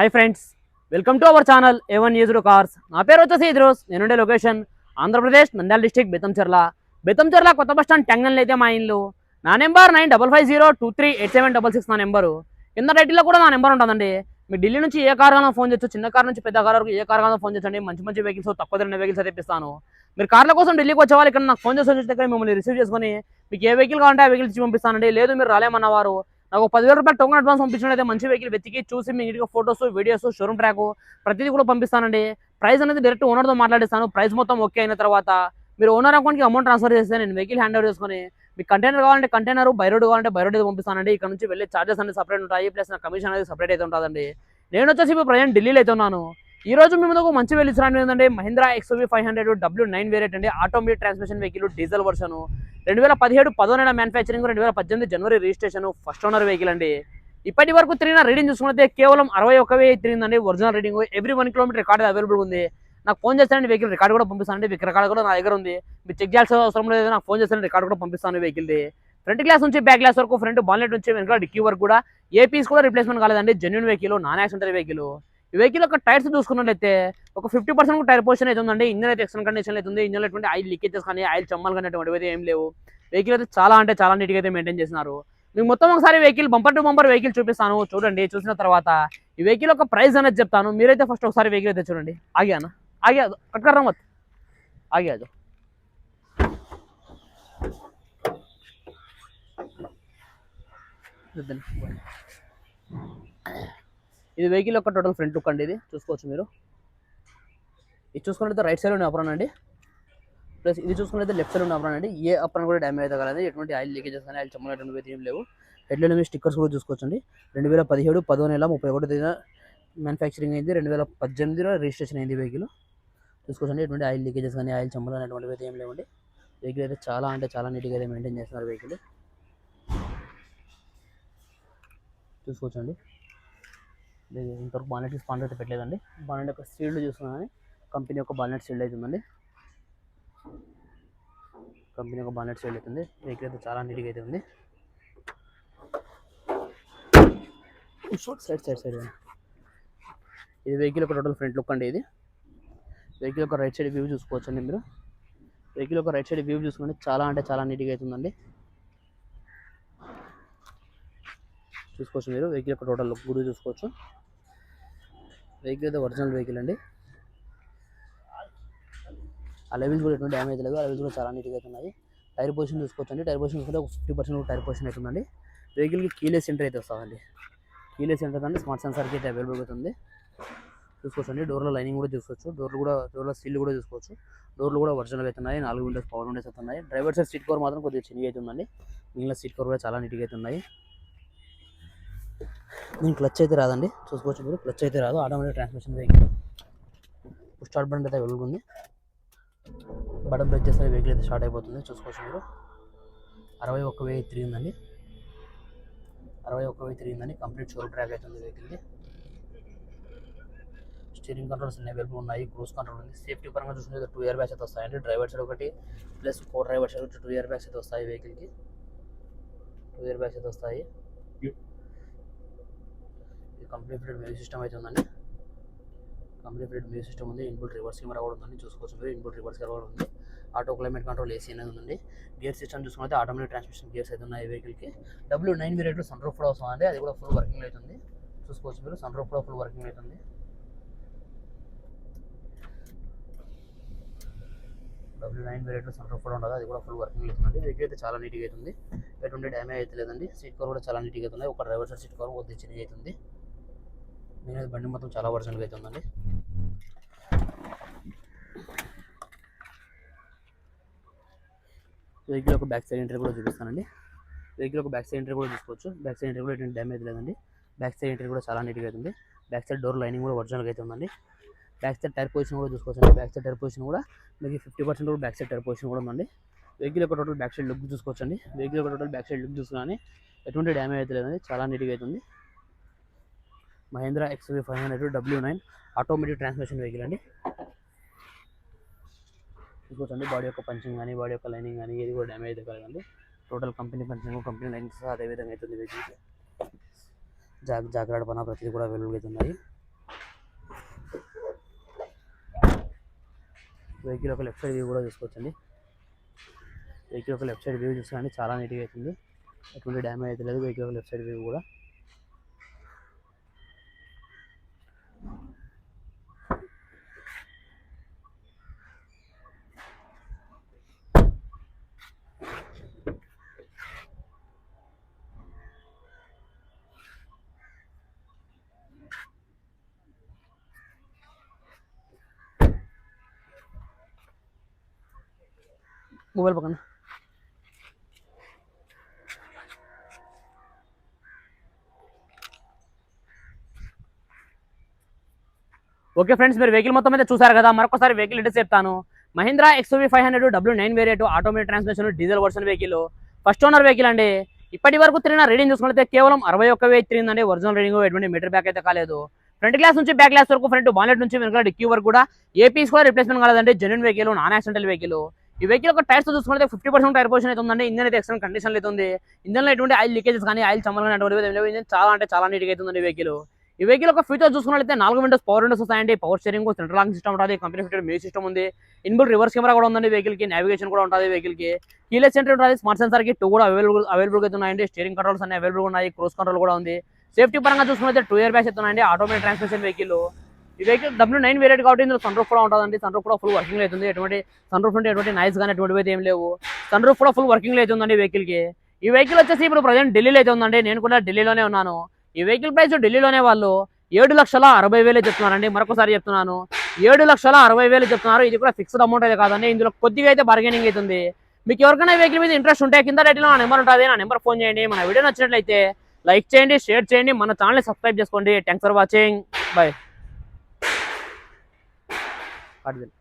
Hi friends welcome to our channel A one used cars నా పేరు వచ్చేసి ఇద్రోస్. నేనుండే లొకేషన్ ఆంధ్రప్రదేశ్ నంద్యాల డిస్టిక్ బెతంచెర్ల బెతంచెర్ల కొత్త బస్ స్టాండ్ టెంగన్లు అయితే మా ఇల్లు. నా number nine double five zero two three eight seven double six నా నెంబరు. కింద టైటిల్లో కూడా నా నెంబర్ ఉంటుందండి. మీరు ఢిల్లీ నుంచి ఏ కార్ ఫోన్ చేయొచ్చు. చిన్న కార్ నుంచి పెద్ద కార్ వరకు ఏ కార్ ఫోన్ చేయొచ్చండి. మంచి మంచి వెహికల్స్ తక్కువ ధర వెహికల్స్ తెప్పిస్తాను మీరు కార్ల కోసం ఢిల్లీకి వచ్చే వాళ్ళు ఇక్కడ నాకు ఫోన్ చేసి వచ్చే దగ్గర మిమ్మల్ని రిసీవ్ చేసుకొని మీకు ఏ వెహికల్ కావాలంటే ఆ వెహికల్ ఇచ్చి పంపిస్తానండి. లేదు మీరు రాలేమన్నవారు. నాకు ఒక పదివేల రూపాయలు టోకన్ అడ్వాన్స్ పంపించినట్లయితే మంచి వెహికల్ వెతికి చూసి మీ నీట్గా ఫోటోస్ వీడియోస్ షోరూమ్ ట్రాక్ ప్రతిదీ కూడా పంపిస్తానండి. ప్రైస్ అనేది డైరెక్ట్ ఓనర్తో మాట్లాడిస్తాను. ప్రైస్ మొత్తం ఓకే అయిన తర్వాత మీరు ఓనర్ అకౌంట్కి అమౌంట్ ట్రాన్స్ఫర్ చేస్తే నేను వెహికల్ హ్యాండ్ ఓవర్ చేసుకొని మీకు కంటైనర్ కావాలంటే కంటైనర్ బై రోడ్ కావాలంటే బై రోడ్ అయితే పంపిస్తానండి. ఇక్కడ నుంచి వెళ్ళే చార్జెస్ అనేది సపరేట్ ఉంటాయి. ప్లస్ నా కమిషన్ అనేది సపరేట్ అయితే ఉంటుందండి. నేను వచ్చేసి ఇప్పుడు ప్రజెంట్ ఢిల్లీలో అయితే ఉన్నాను. ఈ రోజు మీ ముందుకు మంచి వెళ్ళి ఏంటంటే Mahindra XUV five hundred W nine variant అండి. Automatic transmission vehicle diesel version రెండు వేల పదిహేడు పదో నెల మ్యానుఫ్యాక్చరింగ్ రెండు వేల పద్దెనిమిది జనవరి రిజిస్ట్రేషన్ ఫస్ట్ ఓనర్ వెహికల్ అండి. ఇప్పటి వరకు తిరిగిన రీడింగ్ చూసుకుంటే కేవలం అరవై ఒక వెయ్యి తిరిగిందండి. Original reading every one kilometre record available ఉంది. నాకు ఫోన్ చేస్తానండి వెహికల్ రికార్డ్ కూడా పంపిస్తానండి. రికార్డ్ కూడా నా దగ్గర ఉంది. మీరు చెక్ చేయాల్సిన అవసరం లేదు నాకు ఫోన్ చేస్తాను రికార్డ్ కూడా పంపిస్తాను వెహికల్ది ఫ్రంట్ గ్లాస్ నుంచి బ్యాక్ గ్లాస్ వరకు ఫ్రంట్ బాన్లెట్ నుంచి వెనకాల డిక్కీ వరకు కూడా. ఏ పీస్ కూడా రిప్లేస్మెంట్ కాలేదండి. Genuine vehicle non accidental vehicle ఈ వెహికల్ యొక్క టైర్స్ చూసుకున్నట్లయితే ఒక ఫిఫ్టీ పర్సెంట్ టైర్ పొజిషన్ అయితే ఉందండి. ఇంజన్ అయితే ఎక్సలెంట్ కండిషన్ అయితే ఉంది. ఇంజన్ ఎటువంటి ఆయిల్ లీకేజెస్ కానీ ఆయిల్ చమ్మలు కానీ అటువంటివి అయితే ఏం లేవు. వెహికల్ అయితే చాలా అంటే చాలా నీట్గా అయితే మెయింటైన్ చేసినారు. మీకు మొత్తం ఒకసారి vehicle bumper to bumper vehicle చూపిస్తాను. చూడండి చూసిన తర్వాత ఈ వెహికల్ యొక్క ప్రైస్ అనేది చెప్తాను. మీరైతే ఫస్ట్ ఒకసారి వెహికల్ అయితే చూడండి. ఆగ్యానా ఆగ్యా కట్కర్రా మత్ ఆగ్యా అదో. చూద్దాం. ఇది వెహికల్ యొక్క టోటల్ ఫ్రంట్ లుక్ అండి ఇది. చూసుకోవచ్చు మీరు. ఇది చూసుకున్నట్లయితే రైట్ సైడ్ ఉన్న అప్రాన్ అండి. ప్లస్ ఇది చూసుకున్నట్లయితే లెఫ్ట్ సైడ్ ఉన్న అప్రాన్ అండి. ఏ అప్రాన్ కూడా డ్యామేజ్ అయితే కాలేదు. ఎటువంటి ఆయిల్ లీకేజెస్ కానీ ఆయిల్ చమ్మలు అటువంటి ఏం లేవు. హెడ్లైన్ మీ స్టిక్కర్స్ కూడా చూసుకోవచ్చు అండి రెండు వేల పదిహేడు పదో నెల ముప్పై ఒకటి తేదీన మ్యానుఫ్యాక్చరింగ్ అయింది. రెండు వేల పద్దెనిమిదిలో రిజిస్ట్రేషన్ అయింది వెహికల్ చూసుకోవచ్చండి. ఎటువంటి ఆయిల్ లీకేజెస్ కానీ ఆయిల్ చమ్మలు అనేటువంటివి అయితే ఏం లేవండి. వెహికల్ అయితే చాలా అంటే చాలా నీట్గా అయితే మెయింటైన్ చేస్తున్నారు వెహికల్ చూసుకోవచ్చండి. ఇంతవరకు బాలెట్ స్పాండ్ అయితే పెట్టలేదండి. బాలెట్ యొక్క సీల్డ్ చూస్తున్నాను. కంపెనీ యొక్క బాలెట్ సీల్డ్ అవుతుందండి. కంపెనీ యొక్క బాలెట్ సీల్డ్ అవుతుంది. వెహికల్ అయితే చాలా నీట్గా అయితే ఉంది. Side side side. ఇది వెహికల్ యొక్క టోటల్ ఫ్రంట్ లుక్ అండి ఇది. వెహికల్ యొక్క రైట్ సైడ్ వ్యూ చూసుకోవచ్చండి మీరు. వెహికల్ యొక్క రైట్ సైడ్ వ్యూ చూసుకుంటే చాలా అంటే చాలా నీట్గా అవుతుందండి. చూసుకోవచ్చు మీరు. వెహికల్ యొక్క టోటల్ లుక్ కూడా చూసుకోవచ్చు. వెహికల్ అయితే ఒరిజినల్ వెహికల్ అండి. ఆ లెవెల్స్ కూడా ఎటువంటి డ్యామేజ్ లేదు. ఆ లెవెల్స్ కూడా చాలా నీట్గా అయితే ఉన్నాయి. టైర్ పొజిషన్ చూసుకోవచ్చు అండి టైర్ పొజిషన్ చూసుకుంటే ఒక ఫిఫ్టీ పర్సెంట్ టైర్ పొజిషన్ అవుతుందండి వెహికల్కి కీలెస్ సెంటర్ అయితే వస్తుందండి. కీలెస్ సెంటర్ కానీ స్మార్ట్ సెన్సార్కి అయితే అవైలబుల్ అవుతుంది చూసుకోవచ్చు అండి డోర్లో లైనింగ్ కూడా చూసుకోవచ్చు. డోర్లు కూడా డోర్లో సీల్ కూడా చూసుకోవచ్చు. డోర్లు కూడా ఒరిజినల్ అవుతున్నాయి నాలుగు విండోస్ పవర్ విండోస్ అవుతున్నాయి డ్రైవర్ సైడ్ సీట్ కవర్ మాత్రం కొద్దిగా చిన్నగా అవుతుందండి మిగిలిన సీట్ కవర్ కూడా చాలా నీట్గా అవుతున్నాయి దీని క్లచ్ అయితే రాదండి. చూసుకోవచ్చు మీరు. క్లచ్ అయితే రాదు. Automatic transmission vehicle. Start button అయితే అవైలబుల్ ఉంది. బటన్ ప్రెస్ చేస్తే వెహికల్ అయితే స్టార్ట్ అయిపోతుంది. చూసుకోవచ్చు మీరు. అరవై ఒక్క వెయ్యి తిరిగిందండి అరవై ఒక్క వెయ్యి తిరిగిందండి కంప్లీట్ షోర్ ట్రాక్ అవుతుంది వెహికల్కి స్టీరింగ్ కంట్రోల్స్ అన్ని అవైలబుల్ ఉన్నాయి. క్రూజ్ కంట్రోల్ ఉంది. సేఫ్టీ పరంగా చూసుకుంటే టూ ఇయర్ బ్యాగ్స్ అయితే వస్తాయండి. డ్రైవర్ సైడ్ ఒకటి plus four driver side two airbags అయితే వస్తాయి వెహికల్కి. టూ ఇయర్ బ్యాగ్స్ అయితే వస్తాయి. కంపెనీ కంప్లీట్ మ్యూజిక్ సిస్టమ్ అయితే ఉందండి. కంప్లీట్ మ్యూజిక్ సిస్టమ్ ఉంది. ఇన్బుల్ రివర్స్ కెమెరా కూడా ఉందండి. చూసుకోవచ్చు మీరు. ఇన్పుట్ రివర్స్ కెమెరా కూడా ఉంది. ఆటో క్లైమేట్ కంట్రోల్ ఏసీ అనేది ఉందండి. గేర్ సిస్టమ్ చూసుకుంటే ఆటోమేటిక్ ట్రాన్స్మిషన్ గేర్స్ అయితే ఉన్నాయి వెహికల్కి. డబ్ల్యూ నైన్ వేరియట్లో సన్ రూఫ్ కూడా వస్తుందండి అది కూడా ఫుల్ వర్కింగ్ అవుతుంది చూసుకోవచ్చు మీరు. సన్ రూఫ్ కూడా ఫుల్ వర్కింగ్ అవుతుంది డబ్ల్యూ నైన్ వేరియట్లో సన్ రూఫ్ కూడా ఉండదు. అది కూడా ఫుల్ వర్కింగ్ అవుతుందండి వెహికల్ అయితే చాలా నీట్గా అవుతుంది ఎటువంటి డ్యామేజ్ అయితే లేదండి. సీట్ కవర్ కూడా చాలా నీట్గా అవుతుంది ఒక డ్రైవర్ సైడ్ సీట్ కవర్ కొద్దిగా చిన్నగా అవుతుంది నేను బండి మొత్తం చాలా వర్షన్గా అవుతుందండి వెహికల్ ఒక బ్యాక్ సైడ్ ఎంట్రీ కూడా చూపిస్తానండి. వెహికల్ ఒక బ్యాక్ సైడ్ ఎంట్రీ కూడా చూసుకోవచ్చు. బ్యాక్ సైడ్ ఎంట్రీ కూడా ఎటువంటి డ్యామేజ్ లేదండి. బ్యాక్ సైడ్ ఎంట్రీ కూడా చాలా నీట్గా అవుతుంది బ్యాక్ సైడ్ డోర్ లైనింగ్ కూడా ఒరిజినల్గా అయితే ఉందండి. బ్యాక్ సైడ్ టైర్ పొజిషన్ కూడా చూసుకోవచ్చు బ్యాక్ సైడ్ టైర్ పొజిషన్ కూడా మీకు ఫిఫ్టీ పర్సెంట్ కూడా బ్యాక్ సైడ్ టైర్ పొజిషన్ కూడా ఉందండి. వెహికల్ యొక్క టోటల్ బ్యాక్ సైడ్ లుక్ చూసుకోవచ్చు అండి వెహికల్ యొక్క టోటల్ బ్యాక్ సైడ్ లుక్ చూసుకుని ఎటువంటి డ్యామేజ్ అయితే లేదండి. చాలా నీట్గా అవుతుంది Mahindra XUV five hundred W nine automatic transmission vehicle అండి. చూడండి బాడీ యొక్క పంచింగ్ కానీ బాడీ యొక్క లైనింగ్ కానీ ఏది కూడా డ్యామేజ్ అయితే కలగండి. Total company punching company linings అదేవిధంగా అవుతుంది వెహికల్ జాగ్ జాగ్రత్త పన ప్రతిదీ కూడా అవైలబుల్ అవుతున్నాయి వెహికల్ యొక్క లెఫ్ట్ సైడ్ వ్యూ కూడా చూసుకోవచ్చండి. వెహికల్ యొక్క లెఫ్ట్ సైడ్ వ్యూ చూసుకోండి చాలా నీట్గా అవుతుంది. ఎటువంటి డ్యామేజ్ అయితే లేదు వెహికల్ యొక్క లెఫ్ట్ సైడ్ వ్యూ కూడా. మొబైల్ పక్కన. ఓకే ఫ్రెండ్స్ మీరు వెహికల్ మొత్తం అయితే చూసారు కదా మరొకసారి వెహికల్ డీటెయిల్స్ చెప్తాను. Mahindra XUV five hundred W nine variant automatic transmission diesel version vehicle first owner vehicle అండి. ఇప్పటి వరకు తిరిగిన రీడింగ్ చూసుకుంటే కేవలం అరవై ఒక్క వెయ్యి తిరిగిందండి. ఒరిజినల్ రీడింగ్ ఎటువంటి మీటర్ బ్యాక్ అయితే కాలేదు. ఫ్రంట్ గ్లాస్ నుంచి బ్యాక్ గ్లాస్ వరకు ఫ్రంట్ బాలెట్ నుంచి వెనకాల డిక్యూ వరకు కూడా ఏపీస్ కూడా రిప్లేస్మెంట్ కాలేదండి. Genuine vehicle non accidental vehicle ఈ వెహికల్ ఒక టైర్స్ చూసుకుంటే ఫిఫ్టీ పర్సెంట్ టైర్ పొజిషన్ అయితే ఉందండి. ఇంజన్ అయితే ఎక్సలెంట్ కండిషన్ అయితే ఉంది. ఇంజన్లో ఎటువంటి ఆయిల్ లీకేజెస్ కానీ ఆయిల్ చమ్మలు కానీ అటువంటి లేవు. ఇంజన్ చాలా అంటే చాలా నీట్గా అయితే ఉంది వెహికల్ ఈ వెహికల్ ఒక ఫ్యూచర్ చూసుకున్నట్లయితే నాలుగు విండోస్ పవర్ విండోస్ వస్తాయండి. Power steering central lock system ఉంటుంది కంపెనీ ఫిటెడ్ మ్యూజిక్ సిస్టమ్ ఉంది. ఇన్బుల్ రివర్స్ కెమెరా కూడా ఉందండి వెహికల్కి. నావిగేషన్ కూడా ఉంటుంది వెహికల్కి. కీలెస్ సెంటర్ ఉంటుంది స్మార్ట్ సెన్సర్కి టూ కూడా అవైలబుల్ అవైలబుల్ అయితే ఉన్నాయండి. స్టీరింగ్ కంట్రోల్స్ అన్ని అవైలబుల్ ఉన్నాయి. క్రోస్ కంట్రోల్ కూడా ఉంది. సేఫ్టీ పరంగా చూసుకున్నట్లయితే టూ ఇయర్ బ్యాగ్స్ అయితే ఉన్నాయండి. ఆటోమేటిక్ ట్రాన్స్మిషన్ వెహికల్ ఈ వెహికల్ డబ్ల్యూ నైన్ వేరియట్ కాబట్టి ఇందులో సన్ రూఫ్ కూడా ఉంటుందండి. సన్ రూఫ్ కూడా ఫుల్ వర్కింగ్ అవుతుంది ఎటువంటి సన్ రూఫ్ నుండి ఎటువంటి నైస్ కానీ ఎటువంటి అయితే ఏం లేవు. సన్ రూఫ్ కూడా ఫుల్ వర్కింగ్ అయితే ఉందండి వెహికల్కి. ఈ వెహికల్ వచ్చేసి ఇప్పుడు ప్రజెంట్ ఢిల్లీలో అయితే ఉందండి. నేను కూడా ఢిల్లీలోనే ఉన్నాను. ఈ వెహికల్ ప్రైస్ ఢిల్లీలోనే వాళ్ళు ఏడు లక్షల అరవై వేలు చెప్తున్నారండి. మరొకసారి చెప్తున్నాను. ఏడు లక్షల అరవై వేలు చెప్తున్నారు. ఇది కూడా ఫిక్స్డ్ అమౌంట్ అయితే కాదండి. ఇందులో కొద్దిగా అయితే బార్గెనింగ్ అవుతుంది మీకు ఎవరికైనా వెహికల్ మీద ఇంట్రెస్ట్ ఉంటే కింద రేట్లో నా నెంబర్ ఉంటుంది. నా నెంబర్ ఫోన్ చేయండి. మన వీడియో నచ్చినట్లయితే లైక్ చేయండి షేర్ చేయండి. మన ఛానల్ని సబ్స్క్రైబ్ చేసుకోండి. థ్యాంక్స్ ఫర్ వాచింగ్ காட்டுதல்